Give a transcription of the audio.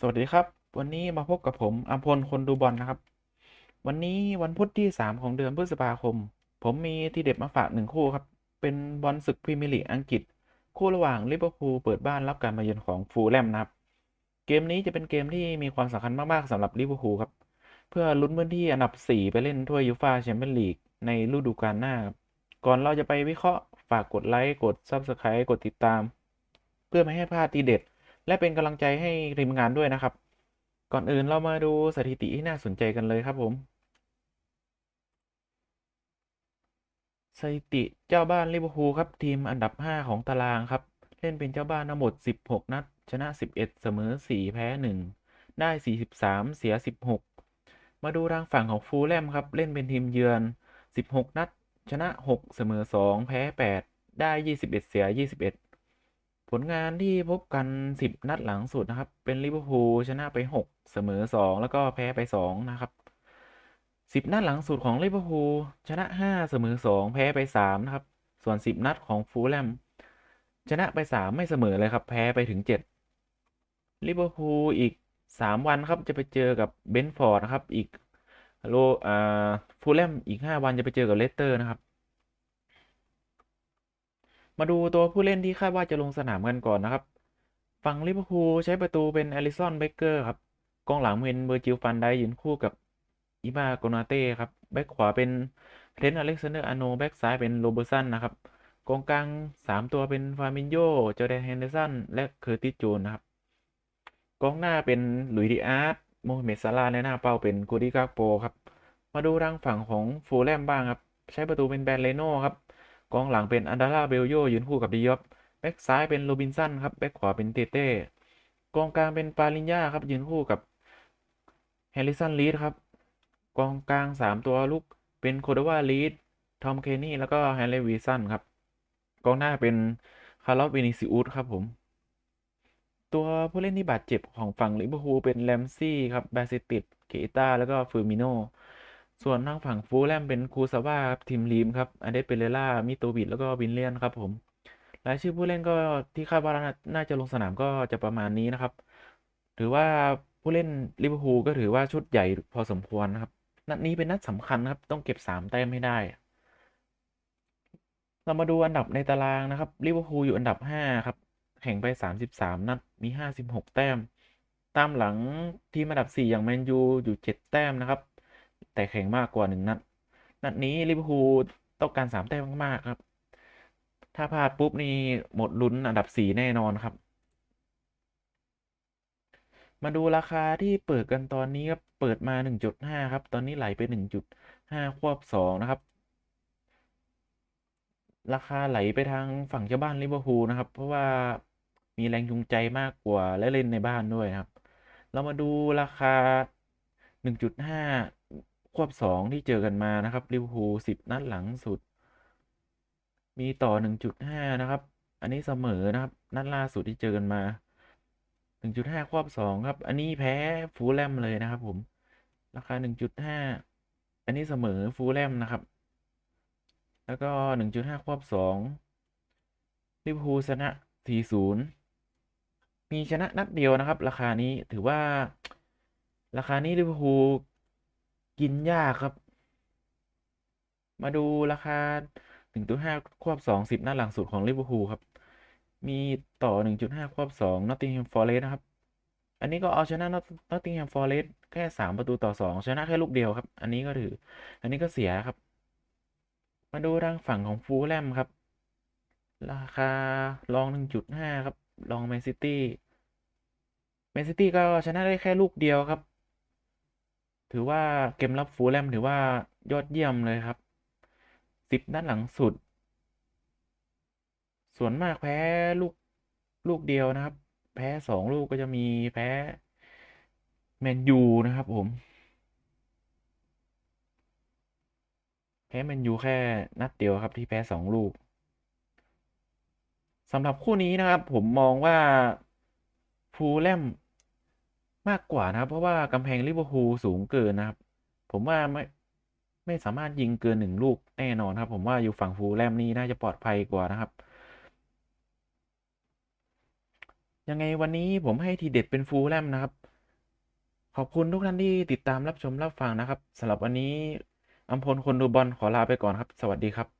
สวัสดีครับ วันนี้มาพบกับผมอัมพลคนดูบอลนะครับ วันนี้วันพุธที่ 3 ของเดือนพฤษภาคม ผมมีทีเด็ดมาฝากหนึ่งคู่ครับ เป็นบอลศึกพรีเมียร์ลีกอังกฤษ คู่ระหว่างลิเวอร์พูลเปิดบ้านรับการมาเยือนของฟูลแลมนะครับ เกมนี้จะเป็นเกมที่มีความสำคัญมาก ๆสำหรับลิเวอร์พูลครับ เพื่อลุ้นพื้นที่อันดับ 4 ไปเล่นถ้วยยูฟ่าแชมเปี้ยนลีกในฤดูกาลหน้าครับก่อนเราจะไปวิเคราะห์ฝากกดไลค์กด Subscribe กดติดตาม เพื่อไม่ให้พลาดทีเด็ด และเป็นกำลังใจให้ทีมงานด้วยนะครับ ก่อนอื่นเรามาดูสถิติที่น่าสนใจกันเลยครับผมสถิติเจ้าบ้านลิเวอร์พูลครับทีมอันดับ 5 ของตารางครับ เล่นเป็นเจ้าบ้านทั้งหมด 16 นัด ชนะ 11 เสมอ 4 แพ้ 1 ได้ 43 เสีย 16 มาดูทางฝั่งของฟูลแลมครับ เล่นเป็นทีมเยือน 16 นัด ชนะ 6 เสมอ 2 แพ้ 8 ได้ 21 เสีย 21 ผลงานที่พบกัน 10 นัดหลังสุดนะครับ เป็นลิเวอร์พูลชนะไป 6 เสมอ 2 แล้วก็แพ้ไป 2 นะครับ 10 นัดหลังสุดของลิเวอร์พูลชนะ 5 เสมอ 2 แพ้ไป 3 นะครับ ส่วน 10 นัดของฟูลแลมชนะไป 3 ไม่เสมอเลยครับ แพ้ไปถึง 7 ลิเวอร์พูลอีก 3 วันครับจะไปเจอกับเบนฟอร์ดนะครับ อีกโลอ่าฟูลแลมอีก 5 วันจะไปเจอกับเลสเตอร์นะครับ มาดูตัวผู้เล่นที่คาดว่าจะลงสนามกันก่อนนะครับ ฝั่งลิเวอร์พูลใช้ประตูเป็นอลิสันเบเกอร์ครับกองหลังเป็นเบอร์จิลฟันไดยืนคู่กับอิมาโกนาเต้ครับแบ็คขวาเป็นเทรนต์อเล็กซานเดอร์อาโนแบ็คซ้ายเป็นโรเบอร์สันนะครับกองกลาง 3 ตัวเป็นฟาร์มินโยจอร์แดนเฮนเดอร์สันและเคอร์ติสโจนนะครับกองหน้าเป็นหลุยส์ดิอาร์ตโมฮัมเหม็ดซาลาในหน้าเป้าเป็นโคดี้กาโปครับ มาดูทางฝั่งของฟูลแลมบ้างครับ ใช้ประตูเป็นแบนเลโน่ครับ กองหลังเป็นอันดาราเบลโยยืนคู่กับดิยอปแบ็กซ้ายเป็นโรบินสันครับแบ็กขวาเป็นเตเต้กองกลางเป็นปาลินญาครับยืนคู่กับแฮริสันลีดครับกองกลาง 3 ตัวลุกเป็นโคดาวาลีดทอม เคนนี่ แล้วก็แฮร์รี่วีสันครับ กองหน้าเป็น คาร์ลอสวินิซิอุสครับผม ตัวผู้เล่นที่บาดเจ็บของฝั่งลิเวอร์พูลเป็นแรมซี่ ครับแบซิติดเกต้า แล้วก็เฟอร์มิโน ส่วนทางฝั่งฟูแลมเป็นคูซาว่าครับทีมลีมครับอเดสเปเรล่ามิโตบิดแล้วก็วินเลียนครับผมรายชื่อผู้เล่นก็ที่คาดว่าน่าจะลงสนามก็จะประมาณนี้นะครับ ถือว่าผู้เล่นลิเวอร์พูลก็ถือว่าชุดใหญ่พอสมควรนะครับ นัดนี้เป็นนัดสำคัญครับ ต้องเก็บ 3 แต้มให้ได้ เรามาดูอันดับในตารางนะครับลิเวอร์พูลอยู่อันดับ 5 ครับ แข่งไป 33 นัดมี 56 แต้ม ตามหลังทีมอันดับ 4 อย่างแมนยูอยู่ 7 แต้มนะครับ แต่แข่งมากกว่า1นัด นัดนี้ลิเวอร์พูลต้องการ3แต้มมากๆครับ ถ้าพลาดปุ๊บนี่หมดลุ้นอันดับ4แน่นอนครับ มาดูราคาที่เปิดกันตอนนี้ครับเปิดมา 1.5 ครับ ตอนนี้ไหลไป 1.5 ควบ 2 นะครับ ราคาไหลไปทางฝั่งเจ้าบ้านลิเวอร์พูลนะครับ เพราะว่ามีแรงจูงใจมากกว่าและเล่นในบ้านด้วยนะครับ เรามาดูราคา 1.5 ควบ2ที่เจอกันมานะครับลิเวอร์พูล10นัดหลังสุด มีต่อ1.5นะครับ อันนี้เสมอนะครับ นัดล่าสุดที่เจอกันมา1.5ควบ2ครับ อันนี้แพ้ฟูลแลมเลยนะครับ ผม ราคา1.5อันนี้เสมอฟูลแลมนะครับ แล้วก็1.5ควบ2ลิเวอร์พูลชนะ4-0มีชนะนัดเดียวนะครับ ราคานี้ถือว่า ราคานี้ลิเวอร์พูล กินยากครับ มาดูราคา 1.5 ควบ 2 10นัดหลังสุดของลิเวอร์พูลครับ มีต่อ 1.5 ควบ 2นอตติงแฮมฟอร์เรสต์นะครับ อันนี้ก็เอาชนะนอตติงแฮมฟอร์เรสต์แค่ 3 ประตูต่อ 2 ชนะแค่ลูกเดียวครับ อันนี้ก็ถือ อันนี้ก็เสียครับ มาดูทางฝั่งของฟูลแลมครับ ราคาลอง 1.5 ครับลองแมนซิตี้แมนซิตี้ก็ชนะได้แค่ลูกเดียวครับ ถือว่าเกมรับฟูลแลมถือว่ายอดเยี่ยมเลยครับ10นัดหลังสุด ส่วนมากแพ้ลูกลูกเดียวนะครับ แพ้2ลูกก็จะมีแพ้แมนยูนะครับผม แพ้แมนยูแค่นัดเดียวครับที่แพ้2ลูกสำหรับคู่นี้นะครับผมมองว่าฟูลแลม มากกว่านะครับ เพราะว่ากำแพงลิเวอร์พูลสูงเกินนะครับ ผมว่าไม่ไม่สามารถยิงเกินหนึ่งลูกแน่นอนครับ ผมว่าอยู่ฝั่งฟูลแลมนี่น่าจะปลอดภัยกว่านะครับ ยังไงวันนี้ผมให้ทีเด็ดเป็นฟูลแลมนะครับ ขอบคุณทุกท่านที่ติดตามรับชมรับฟังนะครับสำหรับวันนี้อัมพลคนดูบอลขอลาไปก่อนครับ สวัสดีครับ